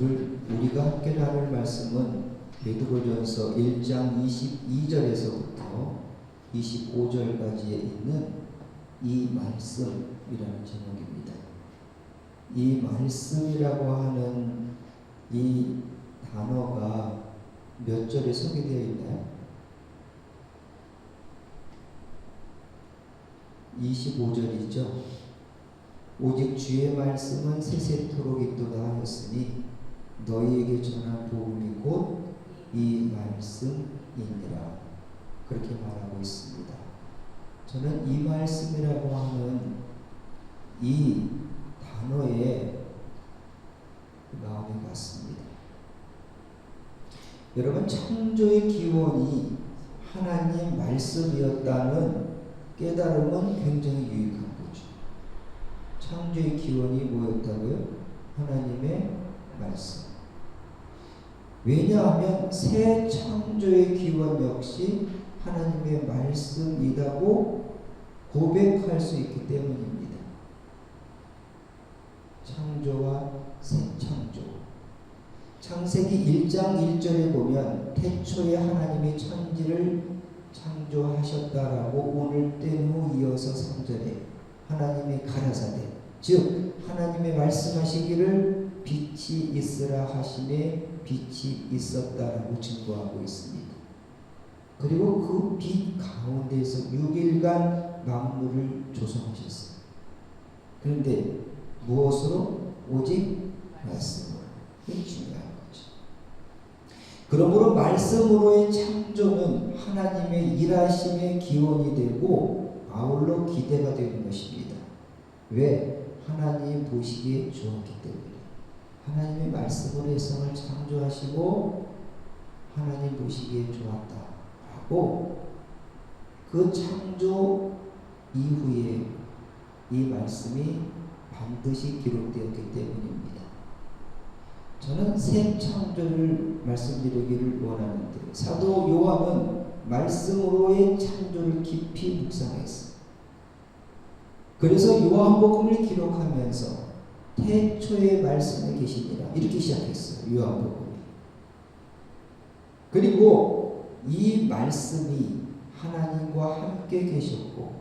오늘 우리가 함께 나눌 말씀은 베드로전서 1장 22절에서부터 25절까지에 있는 이 말씀이라는 제목입니다. 이 말씀이라고 하는 이 단어가 몇 절에 소개되어 있나요? 25절이죠. 오직 주의 말씀은 세세토록 있도다 하였으니 너희에게 전한 복음이 곧 이 말씀이니라 그렇게 말하고 있습니다. 저는 이 말씀이라고 하는 이 단어에 마음이 갔습니다. 여러분 창조의 기원이 하나님 말씀이었다는 깨달음은 굉장히 유익한 거죠. 창조의 기원이 뭐였다고요? 하나님의 말씀. 왜냐하면 새 창조의 기원 역시 하나님의 말씀이라고 고백할 수 있기 때문입니다. 창조와 새 창조. 창세기 1장 1절에 보면 태초에 하나님이 천지를 창조하셨다라고 오늘 때후 이어서 3절에 하나님이 가라사대 즉 하나님의 말씀하시기를 빛이 있으라 하심에 빛이 있었다라고 증거하고 있습니다. 그리고 그 빛 가운데에서 6일간 만물을 조성하셨어요. 그런데 무엇으로? 오직 말씀으로. 중요한 거죠. 그러므로 말씀으로의 창조는 하나님의 일하심의 기원이 되고 아울러 기대가 되는 것입니다. 왜? 하나님 보시기에 좋았기 때문에. 하나님의 말씀으로 세상을 창조하시고 하나님 보시기에 좋았다 라고 그 창조 이후에 이 말씀이 반드시 기록되었기 때문입니다. 저는 새 창조를 말씀드리기를 원하는데 사도 요한은 말씀으로의 창조를 깊이 묵상했어요. 그래서 요한복음을 기록하면서 태초의 말씀에 계시니라 이렇게 시작했어요. 요한복음이. 그리고 이 말씀이 하나님과 함께 계셨고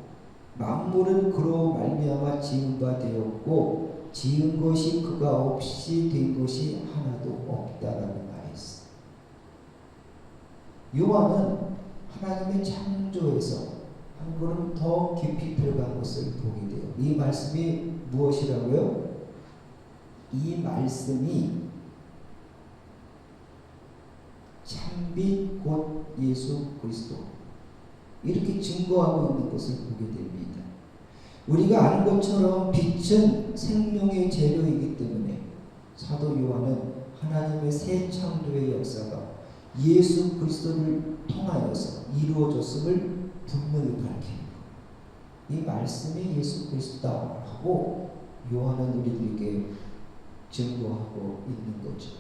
만물은 그로 말미암아 지은 바 되었고 지은 것이 그가 없이 된 것이 하나도 없다라는 말이었어요. 요한은 하나님의 창조에서 한 걸음 더 깊이 들어간 것을 보게 돼요. 이 말씀이 무엇이라고요? 이 말씀이 참빛 곧 예수 그리스도 이렇게 증거하고 있는 것을 보게 됩니다. 우리가 아는 것처럼 빛은 생명의 재료이기 때문에 사도 요한은 하나님의 새 창조의 역사가 예수 그리스도를 통하여서 이루어졌음을 분명히 밝힙니다. 이 말씀이 예수 그리스도다라고 요한은 우리들에게 증거하고 있는 거죠.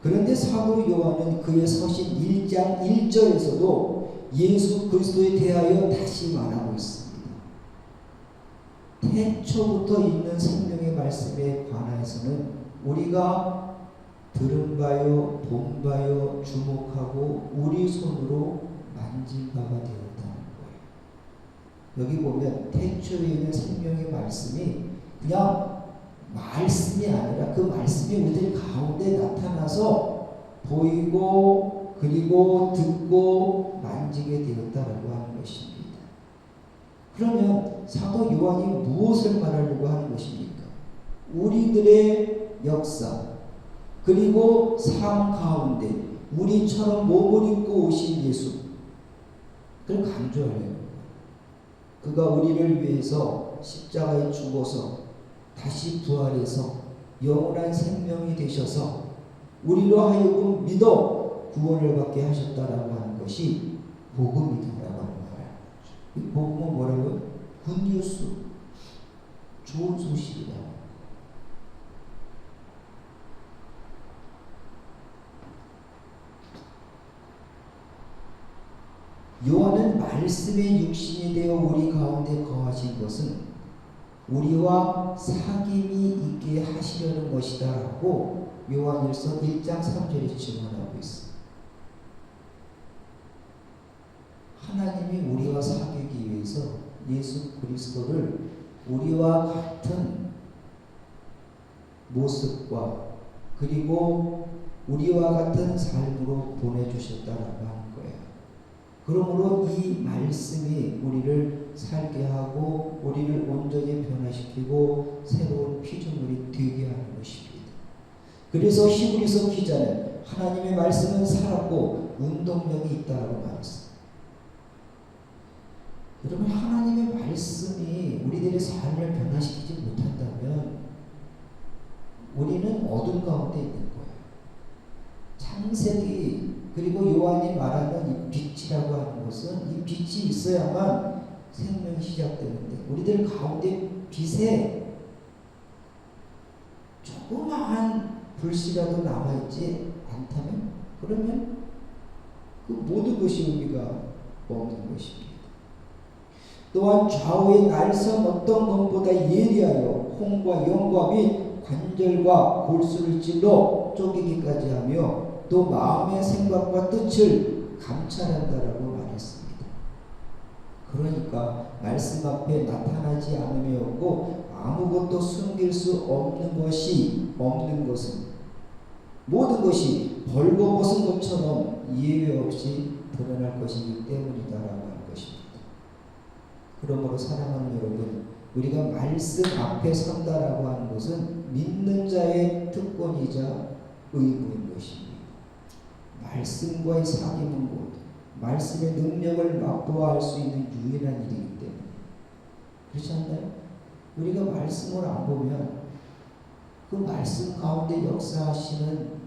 그런데 사도 요한은 그의 서신 1장 1절에서도 예수 그리스도에 대하여 다시 말하고 있습니다. 태초부터 있는 생명의 말씀에 관해서는 우리가 들은 바요, 본 바요, 주목하고 우리 손으로 만진 바가 되었다는 거예요. 여기 보면 태초에 있는 생명의 말씀이 그냥 말씀이 아니라 그 말씀이 우리들 가운데 나타나서 보이고 그리고 듣고 만지게 되었다라고 하는 것입니다. 그러면 사도 요한이 무엇을 말하려고 하는 것입니까? 우리들의 역사 그리고 삶 가운데 우리처럼 몸을 입고 오신 예수 그걸 강조하려고 그가 우리를 위해서 십자가에 죽어서 다시 부활해서 영원한 생명이 되셔서 우리로 하여금 믿어 구원을 받게 하셨다라고 하는 것이 복음이다라고 하는 거예요. 이 복음은 뭐라고요? 굿뉴스, 좋은 소식이다. 요한은 말씀의 육신이 되어 우리 가운데 거하신 것은 우리와 사귐이 있게 하시려는 것이다 라고 요한일서 1장 3절에 증언하고 있어. 하나님이 우리와 사귀기 위해서 예수 그리스도를 우리와 같은 모습과 그리고 우리와 같은 삶으로 보내주셨다라고 거예요. 그러므로 이 말씀이 우리를 살게 하고 우리를 온전히 변화시키고 새로운 피조물이 되게 하는 것입니다. 그래서 히브리서 기자는 하나님의 말씀은 살았고 운동력이 있다라고 말했어요. 여러분 하나님의 말씀이 우리들의 삶을 변화시키지 못한다면 우리는 어둠 가운데 있는 거예요. 창세기 그리고 요한이 말하는 이 빛이라고 하는 것은 이 빛이 있어야만 생명이 시작되는데 우리들 가운데 빛에 조그마한 불씨라도 남아있지 않다면 그러면 그 모든 것이 우리가 먹는 것입니다. 또한 좌우의 날선 어떤 것보다 예리하여 홍과 영과 및 관절과 골수를 찔러 쪼개기까지 하며 또 마음의 생각과 뜻을 감찰한다라고 말했습니다. 그러니까 말씀 앞에 나타나지 않음이 없고 아무것도 숨길 수 없는 것이 없는 것은 모든 것이 벌거벗은 것처럼 예외 없이 드러날 것이기 때문이다라고 하는 것입니다. 그러므로 사랑하는 여러분, 우리가 말씀 앞에 선다라고 하는 것은 믿는 자의 특권이자 의무인 것입니다. 말씀과의 사귐은 곧 말씀의 능력을 맛보아 할수 있는 유일한 일이기 때문에 그렇지 않나요? 우리가 말씀을 안 보면 그 말씀 가운데 역사하시는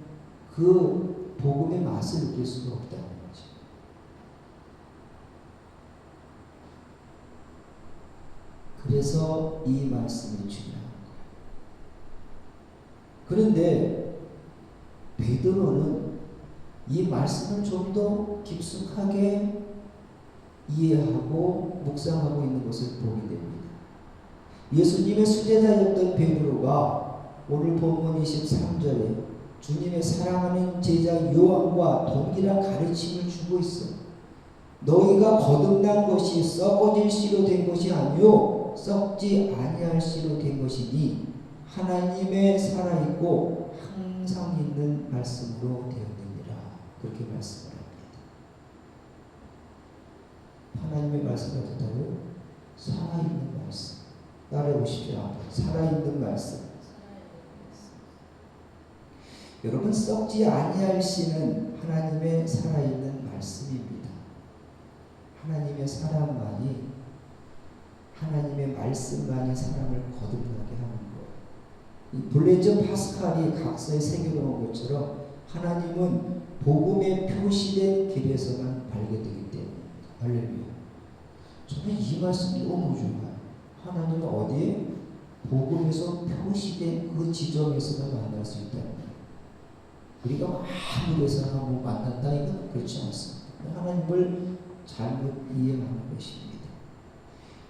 그 복음의 맛을 느낄 수가 없다는 거죠. 그래서 이 말씀이 중요한 거예요. 그런데 베드로는 이 말씀을 좀 더 깊숙하게 이해하고 묵상하고 있는 것을 보게 됩니다. 예수님의 수제자였던 베드로가 오늘 본문 23절에 주님의 사랑하는 제자 요한과 동일한 가르침을 주고 있어. 너희가 거듭난 것이 썩어질 씨로 된 것이 아니요 썩지 아니할 씨로 된 것이니 하나님의 살아있고 항상 있는 말씀으로 되었느니라 그렇게 말씀을 합니다. 하나님의 말씀이 어떻다고요? 살아있는 말씀. 따라해 보십시오. 살아있는 말씀. 여러분 썩지 아니할 씨는 하나님의 살아있는 말씀입니다. 하나님의 사랑만이 하나님의 말씀만이 사람을 거듭나게 하는 거예요. 이 블레저 파스칼이 각서에 새겨놓은 것처럼 하나님은 복음에 표시된 길에서만 발견되기 때문입니다. 할렐루야. 저는 이 말씀이 너무 좋아요. 하나님은 어디에? 복음에서 표시된 그 지점에서만 만날 수 있다는 거예요. 우리가 아무데서나 뭐 만난다 이건 그렇지 않습니다. 하나님을 잘못 이해하는 것입니다.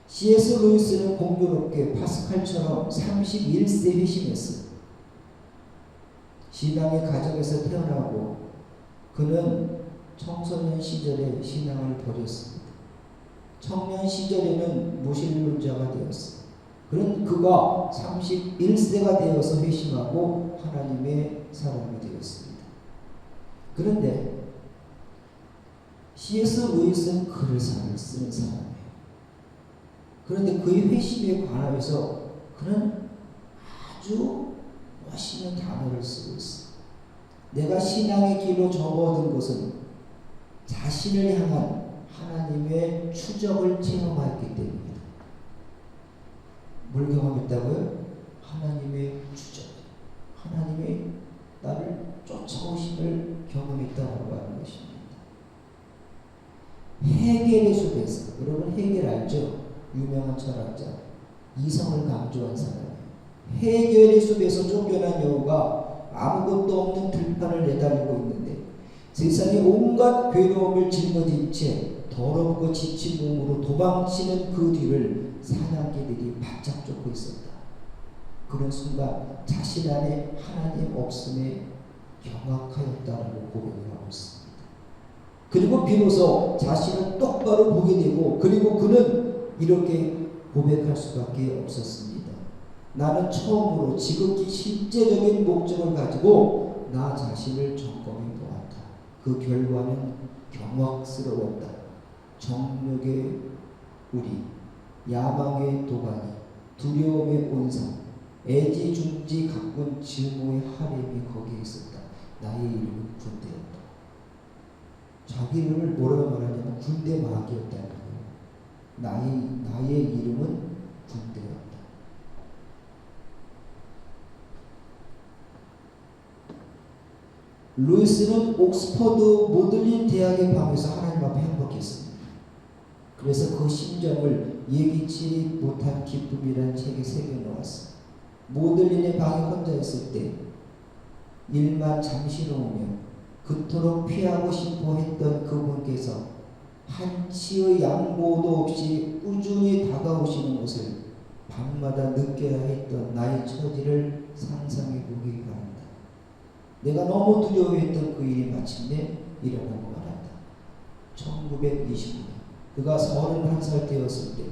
C.S. 루이스는 공교롭게 파스칼처럼 31세 회심했어. 신앙의 가정에서 태어나고 그는 청소년 시절에 신앙을 버렸습니다. 청년 시절에는 무신론자가 되었어. 그런 그가 31세가 되어서 회심하고 하나님의 사람이 되었습니다. 그런데 C.S. 루이스는 글을 쓰는 사람이에요. 그런데 그의 회심에 관하여서 그는 아주 멋있는 단어를 쓰고 있어. 내가 신앙의 길로 접어든 것은 자신을 향한 하나님의 추적을 체험하였기 때문이다. 뭘 경험했다고요? 하나님의 추적. 하나님의 나를 쫓아오심을 경험했다고 하는 것입니다. 해겔의 숲에서 여러분 해겔 알죠? 유명한 철학자 이성을 강조한 사람 해결의 숲에서 쫓겨난 여우가 아무것도 없는 들판을 내달리고 있는데 세상에 온갖 괴로움을 짊어진 채 더럽고 지친 몸으로 도망치는 그 뒤를 사냥개들이 바짝 쫓고 있었다. 그런 순간 자신 안에 하나님 없음에 경악하였다라고 고백을 하고 있습니다. 그리고 비로소 자신을 똑바로 보게 되고 그리고 그는 이렇게 고백할 수밖에 없었습니다. 나는 처음으로 지극히 실제적인 목적을 가지고 나 자신을 점검해 보았다. 그 결과는 경악스러웠다. 정욕의 우리, 야망의 도가니, 두려움의 온상, 애지중지 가꾼 증오의 하렘이 거기에 있었다. 나의 이름은 군대였다. 자기 이름을 뭐라고 말하냐면 군대 마귀였다는 거예요. 나의, 나의 이름은 군대였다. 루이스는 옥스퍼드 모들린 대학의 방에서 하나님 앞에 행복했습니다. 그래서 그 심정을 예기치 못한 기쁨이라는 책에 새겨놓았어. 모들린의 방에 혼자 있을 때 일만 잠시 놓으며 그토록 피하고 싶어 했던 그분께서 한치의 양보도 없이 꾸준히 다가오시는 것을 밤마다 느껴야 했던 나의 처지를 상상해 보기 바랍니다. 내가 너무 두려워했던 그 일이 마침내 일어나고 말았다. 1920년 그가 31살 되었을 때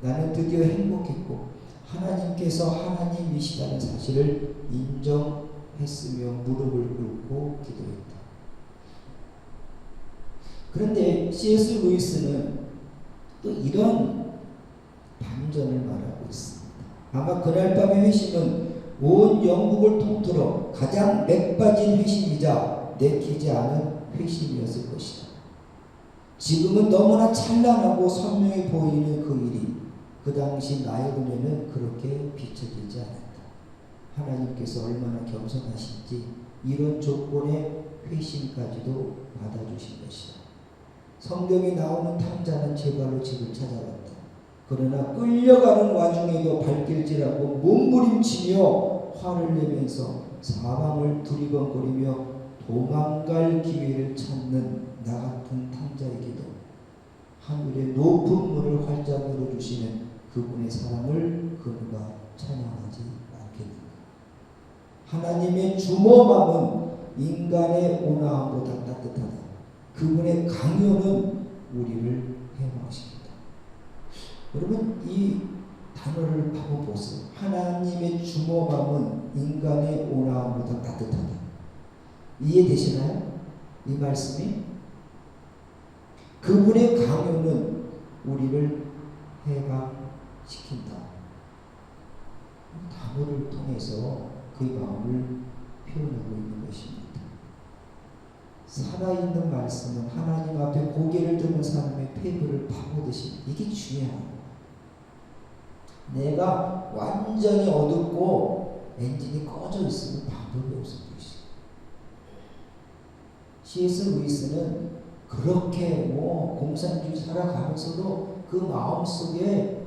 나는 드디어 행복했고 하나님께서 하나님이시다는 사실을 인정했으며 무릎을 꿇고 기도했다. 그런데 C.S. 루이스는 또 이런 반전을 말하고 있습니다. 아마 그날 밤의 회심은 온 영국을 통틀어 가장 맥빠진 회심이자 내키지 않은 회심이었을 것이다. 지금은 너무나 찬란하고 선명해 보이는 그 일이 그 당시 나의 눈에는 그렇게 비춰지지 않았다. 하나님께서 얼마나 겸손하신지 이런 조건의 회심까지도 받아주신 것이다. 성경에 나오는 탐자는 제 발로 집을 찾아갔다. 그러나 끌려가는 와중에도 발길질하고 몸부림치며 화를 내면서 사방을 두리번거리며 도망갈 기회를 찾는 나 같은 탐자에게도 하늘의 높은 문을 활짝 열어주시는 그분의 사랑을 그누가 찬양하지 않겠는가. 하나님의 주모함은 인간의 온화함보다 따뜻하다. 그분의 강요는 우리를 해방시킨다. 여러분 이 단어를 한번 보세요. 하나님의 주모함은 인간의 온화함보다 따뜻하다. 이해되시나요? 이 말씀이 그분의 강요는 우리를 해방시킨다. 단어를 통해서 그 마음을 표현하고 있는 것입니다. 살아있는 말씀은 하나님 앞에 고개를 드는 사람의 폐부를 파고드시 이게 중요해요. 내가 완전히 어둡고 엔진이 꺼져 있으면 방법이 없어 보이시. C.S. 루이스는 그렇게 뭐 공산주의 살아가면서도 그 마음 속에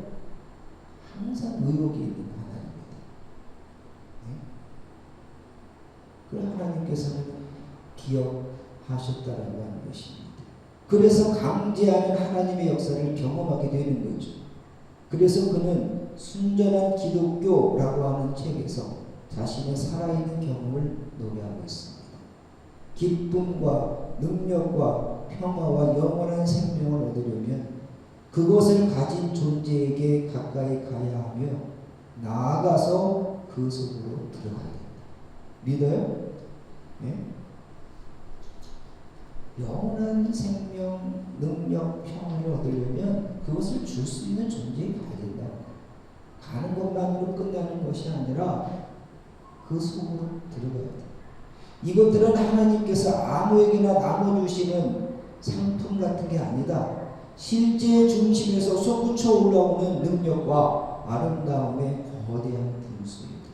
항상 의욕이 있는 하나님입니다. 네? 그 하나님께서는 기억하셨다라고 하는 것입니다. 그래서 강제하는 하나님의 역사를 경험하게 되는 거죠. 그래서 그는 순전한 기독교라고 하는 책에서 자신의 살아있는 경험을 노래하고 있습니다. 기쁨과 능력과 평화와 영원한 생명을 얻으려면 그것을 가진 존재에게 가까이 가야 하며 나아가서 그 속으로 들어가야 됩니다. 믿어요? 네? 영원한 생명, 능력, 평화를 얻으려면 그것을 줄 수 있는 존재에 가야. 가는 것만으로 끝나는 것이 아니라 그 속으로 들어가야 돼. 이것들은 하나님께서 아무에게나 나눠주시는 상품 같은 게 아니다. 실제 중심에서 솟구쳐 올라오는 능력과 아름다움의 거대한 분수입니다.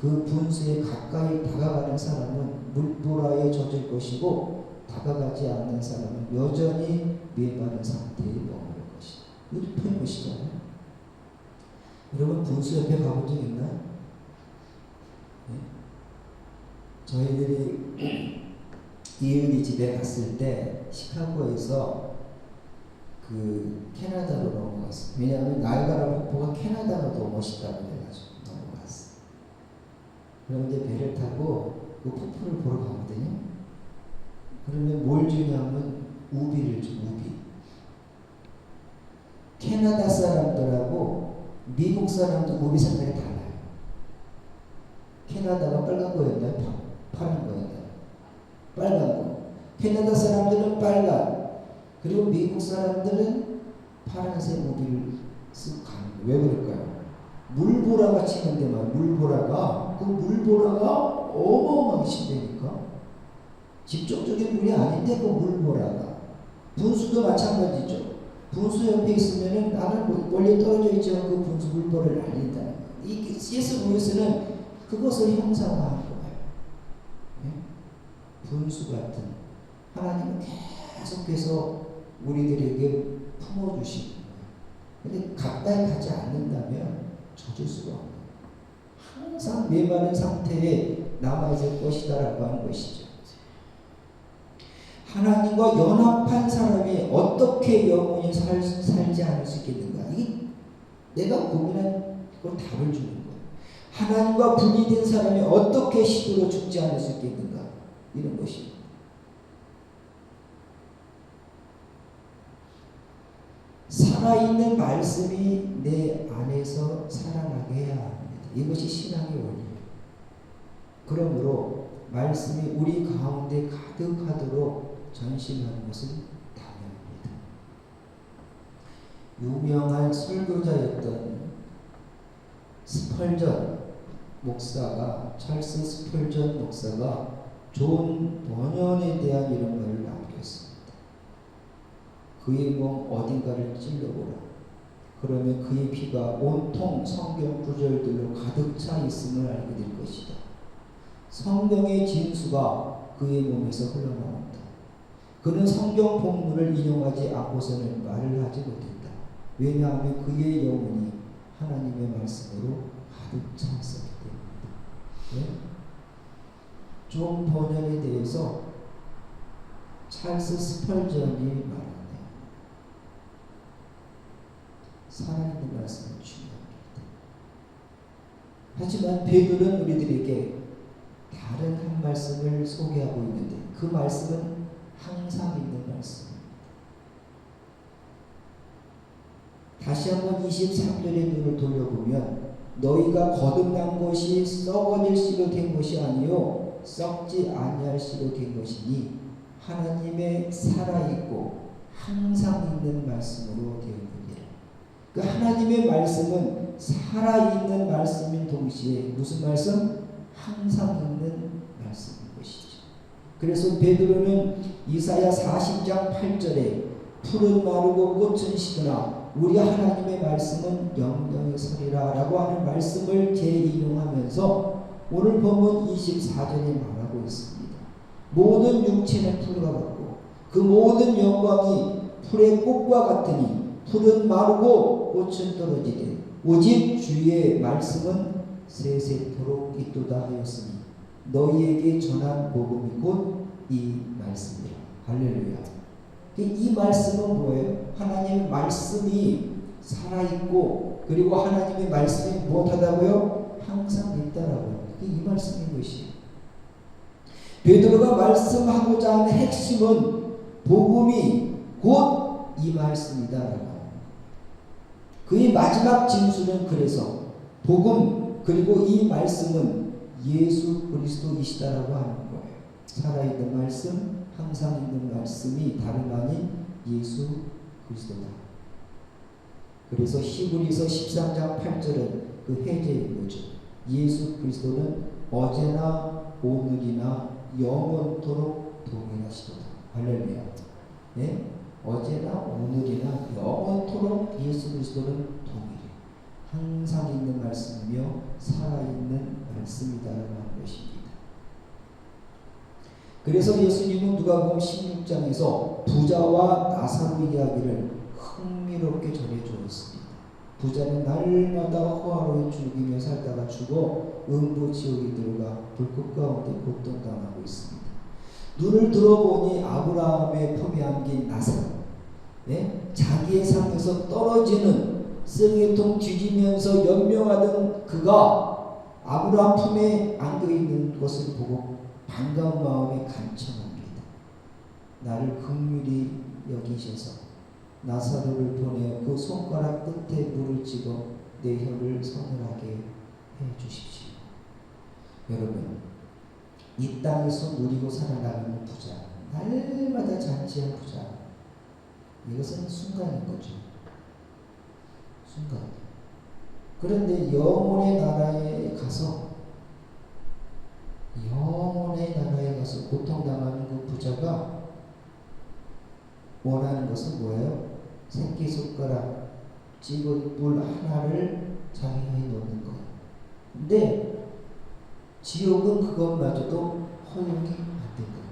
그 분수에 가까이 다가가는 사람은 물보라에 젖을 것이고 다가가지 않는 사람은 여전히 메마른 상태에 머무를 것이다. 이거 표현 보시잖아요. 여러분 분수 옆에 가본 적 있나요? 네? 저희들이 이은이 집에 갔을 때 시카고에서 그 캐나다로 넘어갔어. 왜냐하면 나이가라 폭포가 캐나다가 더 멋있다고 해가지고 넘어갔어. 이제 배를 타고 그 폭포를 보러 가거든요. 그러면 뭘 주냐면 우비를 줘, 우비. 캐나다 사람들하고 미국 사람도 우비 색깔이 달라요. 캐나다가 빨간 거였나요? 파- 파란 거였나요? 빨간 거. 캐나다 사람들은 빨간, 그리고 미국 사람들은 파란색 우비를 쓰고 가는 거예요. 왜 그럴까요? 물보라가 치는데만 물보라가 그 물보라가 어마어마하게 친다니까 직접적인 물이 아닌데 그 물보라가 분수도 마찬가지죠. 분수 옆에 있으면은 나는 뭐 멀리 떨어져 있지만 그 분수 물보라를 알린다. 이 C.S. 루이스는 그것을 형상화한 거예요. 예? 분수 같은 하나님은 계속해서 우리들에게 품어주시는 거예요. 근데 가까이 가지 않는다면 젖을 수가 없는 항상 메마른 상태에 남아있을 것이다라고 하는 것이죠. 하나님과 연합한 사람이 어떻게 영원히 살, 살지 않을 수 있겠는가? 이게 내가 고민한 걸 답을 주는 거예요. 하나님과 분리된 사람이 어떻게 시도로 죽지 않을 수 있겠는가? 이런 것입니다. 살아있는 말씀이 내 안에서 살아나게 해야 합니다. 이것이 신앙의 원리예요. 그러므로 말씀이 우리 가운데 가득하도록 전심하는 것은 당연합니다. 유명한 설교자였던 스펄전 목사가 찰스 스펄전 목사가 존 번연에 대한 이런 말을 남겼습니다. 그의 몸 어딘가를 찔러보라. 그러면 그의 피가 온통 성경 구절들로 가득 차 있음을 알게 될 것이다. 성경의 진수가 그의 몸에서 흘러나온다. 그는 성경 본문을 인용하지 않고서는 말을 하지 못했다. 왜냐하면 그의 영혼이 하나님의 말씀으로 가득 차 있었기 때문이다. 네? 존 번연에 대해서 찰스 스펄전이 말합니다. 살아있는 말씀이 중요합니다. 하지만 베드로는 우리들에게 다른 한 말씀을 소개하고 있는데 그 말씀은 항상 있는 말씀입니다. 다시 한번 23절의 눈을 돌려보면 너희가 거듭난 것이 썩어질 씨로 된 것이 아니요 썩지 아니할 씨로 된 것이니 하나님의 살아있고 항상 있는 말씀으로 되었느니라. 그 하나님의 말씀은 살아있는 말씀인 동시에 무슨 말씀? 항상 있는 말씀인 것이죠. 그래서 베드로는 이사야 40장 8절에 푸른 마르고 꽃은 시드나 우리 하나님의 말씀은 영영의 설이라 라고 하는 말씀을 재인용하면서 오늘 본문 24절에 말하고 있습니다. 모든 육체는 풀과 같고 그 모든 영광이 풀의 꽃과 같으니 풀은 마르고 꽃은 떨어지되 오직 주의 말씀은 세세토록 있도다 하였으니 너희에게 전한 복음이 곧 이 말씀이라. 할렐루야. 이 말씀은 뭐예요? 하나님의 말씀이 살아있고 그리고 하나님의 말씀이 무엇하다고요? 항상 있다라고요 이 말씀인 것이에요. 베드로가 말씀하고자 하는 핵심은 복음이 곧 이 말씀이다라고 그의 마지막 진수는 그래서 복음 그리고 이 말씀은 예수 그리스도이시다라고 하는 거예요. 살아있는 말씀, 항상 있는 말씀이 다름 아닌 예수 그리스도다. 그래서 히브리서 13장 8절은 그 해제인 거죠. 예수 그리스도는 어제나 오늘이나 영원토록 동일하시도다. 할렐루야. 예? 어제나 오늘이나 영원토록 예수 그리스도는 동일해. 항상 있는 말씀이며 살아있는 말씀이다라는 것입니다. 그래서 예수님은 누가복음 16장에서 부자와 나사로 이야기를 흥미롭게 전해 주었습니다. 부자는 날마다 호화로이 죽이며 살다가 죽어 음부 지옥에 들어가 불꽃 가운데 고통당하고 있습니다. 눈을 들어보니 아브라함의 품에 안긴 나사로 예? 자기의 삶에서 떨어지는 쓰레기통 뒤지면서 연명하던 그가 아브라함 품에 안겨 있는 것을 보고 반가운 마음에 간청합니다. 나를 긍휼히 여기셔서 나사로를 보내어 그 손가락 끝에 물을 찍어 내 혀를 서늘하게 해 주십시오. 여러분, 이 땅에서 누리고 살아가는 부자, 날마다 잔치한 부자, 이것은 순간인 거죠. 순간. 그런데 영혼의 나라에 가서 영혼의 나라에 가서 고통당하는 그 부자가 원하는 것은 뭐예요? 새끼손가락 찍은 물 하나를 자기 혀에 넣는 거예요. 근데 지옥은 그것마저도 허용이 안 된다.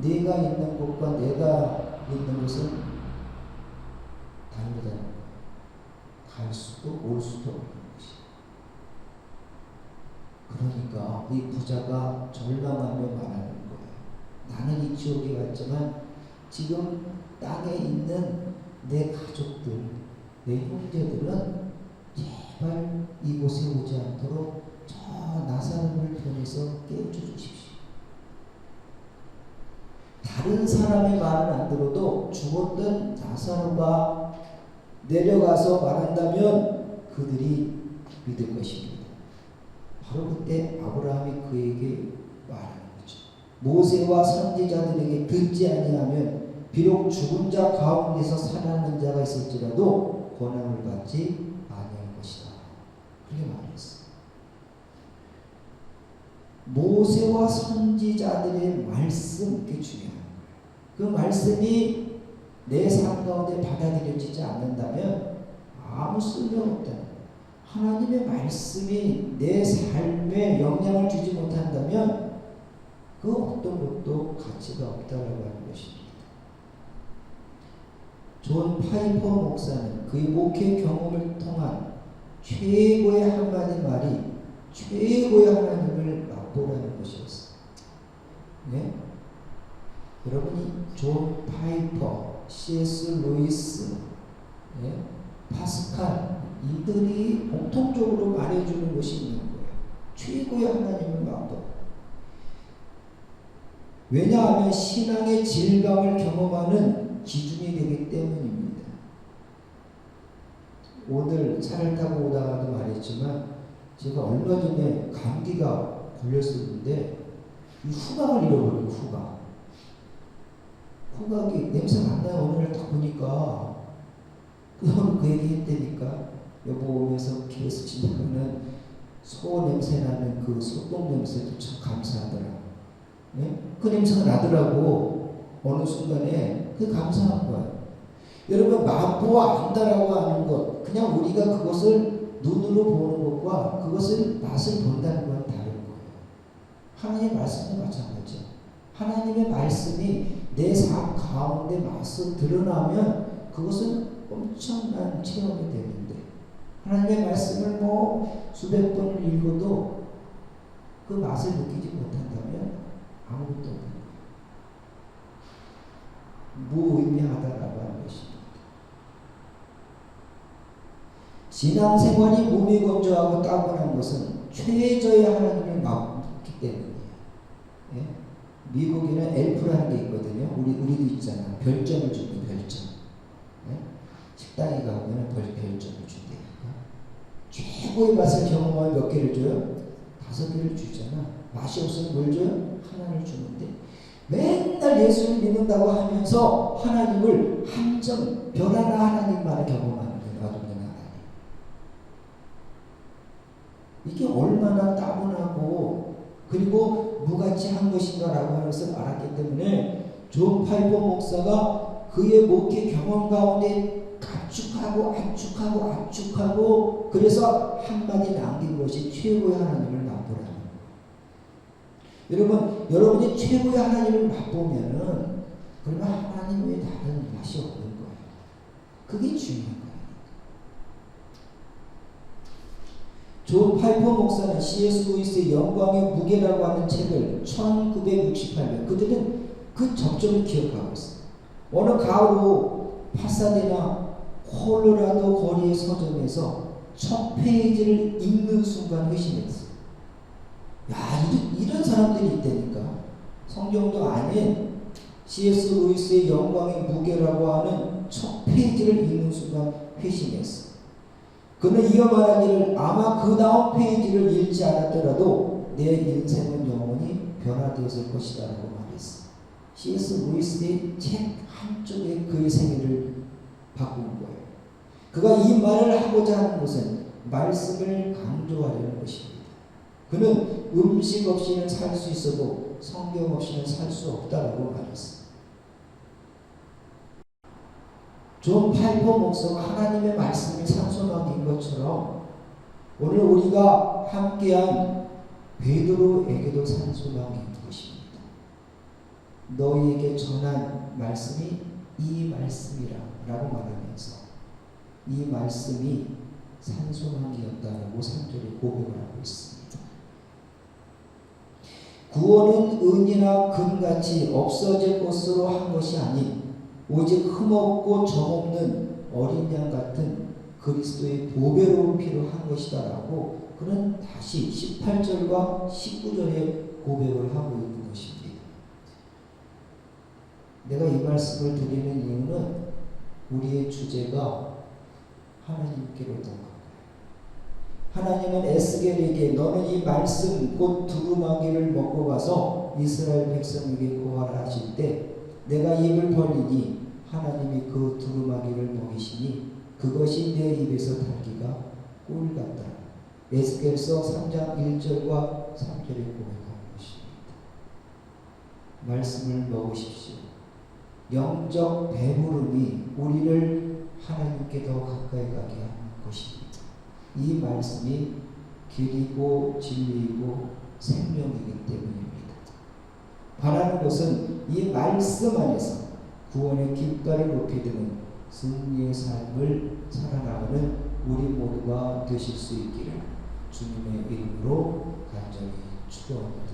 내가 있는 곳과 내가 있는 곳은 다르다는 거예요. 갈 수도 올 수도 없는 것이. 그러니까 이 부자가 절망하며 말하는 거예요. 나는 이 지옥에 왔지만 지금 땅에 있는 내 가족들, 내 형제들은 제발 이곳에 오지 않도록 저 나사람을 보내서 깨우쳐 주십시오. 다른 사람의 말은 안 들어도 죽었던 나사로가 내려가서 말한다면 그들이 믿을 것입니다. 바로 그때 아브라함이 그에게 말하는 거죠. 모세와 선지자들에게 듣지 아니하면 비록 죽은 자 가운데서 살아나는 자가 있을지라도 권함을 받지 아니할 것이다. 그렇게 말했어. 모세와 선지자들의 말씀 이 중요한 거예요. 그 말씀이 내 삶 가운데 받아들여지지 않는다면 아무 쓸모없다. 하나님의 말씀이 내 삶에 영향을 주지 못한다면 그 어떤 것도 가치가 없다라고 하는 것입니다. 존 파이퍼 목사는 그의 목회 경험을 통한 최고의 한마디 말이 최고의 하나님을 맛보라는 것이었어요. 네? 여러분이 존 파이퍼, C.S. 루이스, 네? 파스칼 이들이 공통적으로 말해주는 것이 있는 거예요. 최고의 하나님을 맛보. 왜냐하면 신앙의 질감을 경험하는 기준이 되기 때문입니다. 오늘 차를 타고 오다가도 말했지만 제가 얼마 전에 감기가 걸렸었는데 이 후각을 잃어버려요 후각 후각이 냄새가 안 나요 어느 날 딱 보니까 그거는 그 얘기 했다니까 여보 오면서 계속 지나가면 소 냄새 나는 그 소똥 냄새도 참 감사하더라 네? 그 냄새가 나더라고 어느 순간에 그 감사한 거야 여러분 맛보아 안다라고 하는 것 그냥 우리가 그것을 눈으로 보는 것과 그것을 맛을 본다는 건 다른 거예요. 하나님의 말씀도 마찬가지죠. 하나님의 말씀이 내 삶 가운데 맛을 드러나면 그것은 엄청난 체험이 되는데 하나님의 말씀을 뭐 수백 번을 읽어도 그 맛을 느끼지 못한다면 아무것도 없는. 무의미하다라고 하는 것입니다. 신앙생활이 몸이 건조하고 따분한 것은 최저의 하나님을. 예? 미국에는 엘프라는 게 있거든요. 우리, 우리도 있잖아. 별점을 주는 별점. 예? 식당에 가면 별, 별점을 준대요. 최고의 맛을 경험하면 몇 개를 줘요? 다섯 개를 주잖아. 맛이 없으면 뭘 줘요? 하나를 주는데 맨날 예수를 믿는다고 하면서 하나님을 한점 별 하나 하나님만을 경험하는 이게 얼마나 따분하고 그리고 무가치한 것인가라고 하는 것을 알았기 때문에 존 파이퍼 목사가 그의 목회 경험 가운데 압축하고 압축하고 압축하고 그래서 한마디 남긴 것이 최고의 하나님을 거예요. 여러분, 여러분이 최고의 하나님을 맛보면은 그러면 하나님 외에 다른 맛이 없는 거예요. 그게 중요한 거예요. 존 파이퍼 목사는 C.S. 루이스의 영광의 무게라고 하는 책을 1968년 그들은 그 접점을 기억하고 있어요. 어느 가을 후 파사디나 콜로라도 거리의 서점에서 첫 페이지를 읽는 순간 회심했어요. 야, 이런, 이런 사람들이 있다니까. 성경도 아닌 C.S. 루이스의 영광의 무게라고 하는 첫 페이지를 읽는 순간 회심했어. 그는 이어 말하기를 아마 그 다음 페이지를 읽지 않았더라도 내 인생은 영원히 변화되었을 것이다 라고 말했어. C.S. 루이스의 책 한쪽에 그의 생애를 바꾼 거예요. 그가 이 말을 하고자 하는 것은 말씀을 강조하려는 것입니다. 그는 음식 없이는 살 수 있어도 성경 없이는 살 수 없다라고 말했어. 존 파이퍼 목사가 하나님의 말씀을 상소하는 것처럼 오늘 우리가 함께한 베드로에게도 상소하는 것입니다. 너희에게 전한 말씀이 이 말씀이라 라고 말하면서 이 말씀이 산소망이었다라고 3절에 고백을 하고 있습니다. 구원은 은이나 금같이 없어질 것으로 한 것이 아닌 오직 흠없고 점없는 어린 양 같은 그리스도의 보배로운 피로 한 것이다라고 그는 다시 18절과 19절에 고백을 하고 있는 것입니다. 내가 이 말씀을 드리는 이유는 우리의 주제가 하나님께로 더 가까이. 하나님은 에스겔에게 너는 이 말씀 곧 두루마기를 먹고 가서 이스라엘 백성에게 고하라 하실 때 내가 입을 벌리니 하나님이 그 두루마기를 먹이시니 그것이 내 입에서 달기가 꿀 같다. 에스겔서 3장 1절과 3절에 고백하는 것입니다. 말씀을 먹으십시오. 영적 배부름이 우리를 하나님께 더 가까이 가게 하는 것입니다. 이 말씀이 길이고 진리이고 생명이기 때문입니다. 바라는 것은 이 말씀 안에서 구원의 깃발을 높이 드는 승리의 삶을 살아나가는 우리 모두가 되실 수 있기를 주님의 이름으로 간절히 축원합니다.